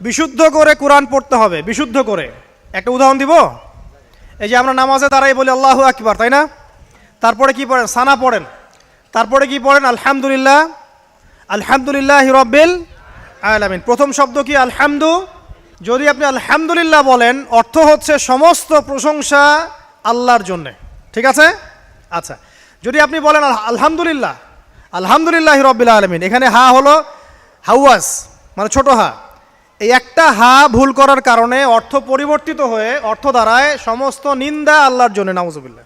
বিশুদ্ধ করে কোরআন পড়তে হবে, বিশুদ্ধ করে। একটা উদাহরণ দিব? এই যে আমরা নামাজে তারাই বলি আল্লাহু আকবার, তাই না? তারপরে কি পড়েন? সানা পড়েন। তারপরে কি পড়েন? আলহামদুলিল্লাহ। আলহামদুলিল্লাহ রব্বিল আলামিন। প্রথম শব্দ কি? আলহামদু। যদি আপনি আলহামদুলিল্লাহ বলেন, অর্থ হচ্ছে সমস্ত প্রশংসা আল্লাহর জন্যে। ঠিক আছে? আচ্ছা। যদি আপনি বলেন আল- আলহামদুলিল্লাহ আলহামদুলিল্লাহ রব্বিল আলমিন, এখানে হা হলো হাওয়াস মানে ছোট হা। এই একটা হা ভুল করার কারণে অর্থ পরিবর্তিত হয়ে অর্থ দ্বারায় সমস্ত নিন্দা আল্লাহর জন্য, নাউজুবিল্লাহ।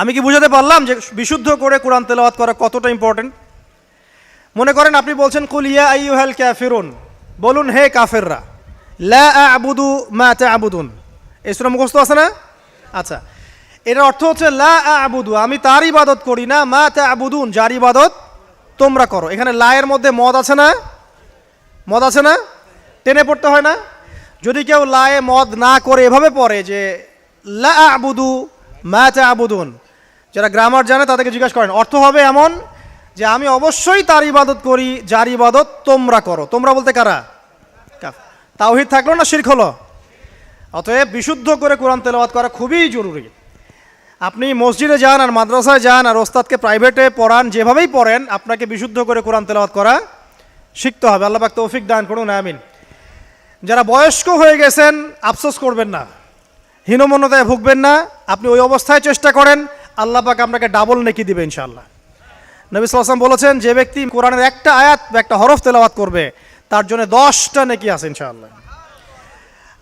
আমি কি বুঝাতে পারলাম যে বিশুদ্ধ করে কোরআন তেলাওয়াত করা কতটা ইম্পর্টেন্ট মনে করেন আপনি বলছেন কুলিয়া আইয়ুহাল ক্যাফিরুন বলুন, হে কাফেররা, লা আবুদু মা তা'বুদুন। এই সূরা মুখস্থ আছে না? আচ্ছা এটার অর্থ হচ্ছে, লা আবুদু, আমি তার ইবাদত করি না, মা তা'বুদুন, যার ইবাদত তোমরা করো। এখানে লায়ের মধ্যে মদ আছে না? মদ আছে না? টেনে পড়তে হয় না? যদি কেউ লায়ে মদ না করে এভাবে পড়ে যে, লা আবুদু মা আবুদুন যারা গ্রামার জানে তাদেরকে জিজ্ঞাসা করেন, অর্থ হবে এমন যে আমি অবশ্যই তার ইবাদত করি, যার ইবাদত তোমরা করো তোমরা বলতে কারা? তাওহিদ থাকল না শিরক হলো? অতএব বিশুদ্ধ করে কোরআন তেলাওয়াত করা খুবই জরুরি। আপনি মসজিদে যান আর মাদ্রাসায় যান আর ওস্তাদকে প্রাইভেটে পড়ান, যেভাবেই পড়েন, আপনাকে বিশুদ্ধ করে কোরআন তেলাওয়াত করা শিখতে হবে। আল্লাহ পাক তৌফিক দান করুন, আমিন। যারা বয়স্ক হয়ে গেছেন, আফসোস করবেন না। হীনমন্যতায় ভুগবেন না। আপনি ওই অবস্থায় চেষ্টা করেন, আল্লাহ পাক আপনাকে ডাবল নেকি দিবে ইনশাআল্লাহ। নবী সাল্লাম বলেছেন, যে ব্যক্তি কোরআনের একটা আয়াত বা একটা হরফ তেলাওয়াত করবে, তার জন্য দশটা নেকি আছে ইনশাআল্লাহ।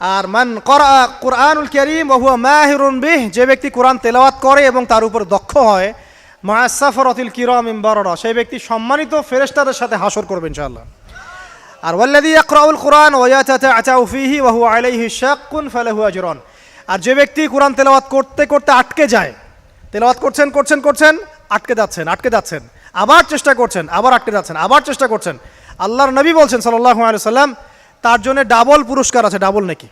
আর মান করা কোরআনুল করিম ওহুয়া মাহিরুন বিহ, যে ব্যক্তি কোরআন তেলাওয়াত করে এবং তার উপর দক্ষ হয় মাসাফরতিল কিরম ইম্বাররা। সেই ব্যক্তি সম্মানিত ফেরেস্তাদের সাথে হাসর করবে ইনশাআল্লাহ। আর ওয়াল্লাযী ইয়াকরাউল কোরআন ওয়া ইয়াতাতাআতাউ ফীহি ওয়া হুয়া আলাইহি শাক্কুন ফালাহু আজরুন। আর যে ব্যক্তি কোরআন তেলাওয়াত করতে করতে আটকে যায়, তেলাওয়াত করছেন করছেন করছেন, আটকে যাচ্ছেন আটকে যাচ্ছেন। আবার চেষ্টা করছেন, আবার আটকে যাচ্ছেন, আবার চেষ্টা করছেন। আল্লাহর নবী বলছেন আলাইহি সাল্লাম তার জন্য ডাবল পুরস্কার আছে, ডাবল নাকি।